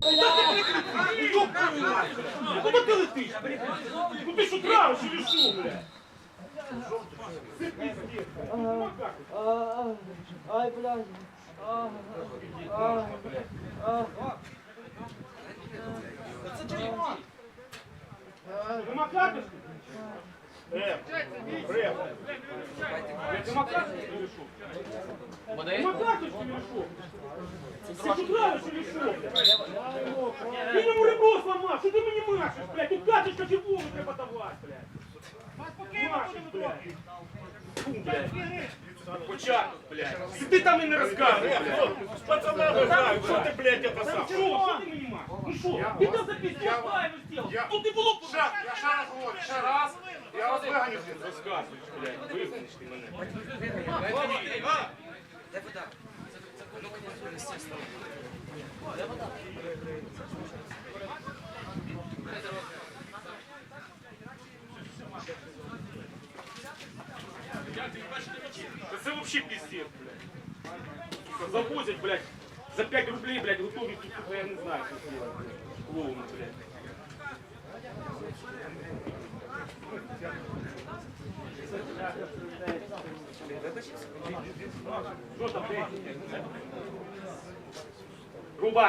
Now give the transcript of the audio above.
Куди ти Юбкою нахер! Куди ти Ай, блядь! ти що травиш чи що, блядь? Ай, блядь. Нема катушки? демократов или решу? Демократов или решу? Ты куда же решу? Ты ему ребро сломал, что ты мне машешь, блядь? Тут каточка фигуру треба давать, блядь. Машешь, блядь. Фу, блядь. Початок, блядь. Сиди там і не розказуй, блядь. Пацана вважаю, що ти, блядь, это сам? Ну що? Ти там за пиздец правильно сделал. Тут не було Ще, я ще раз говорю, ще раз. Я вас виганю. Розказуєш, блядь, визнеш ти мене. Да це вообще пиздец, блядь. Завозять, блядь, за 5 рублей, блядь, готові тут, я не знаю, сделать, блядь. Клоуны, блядь. Що там, блядь? Руба!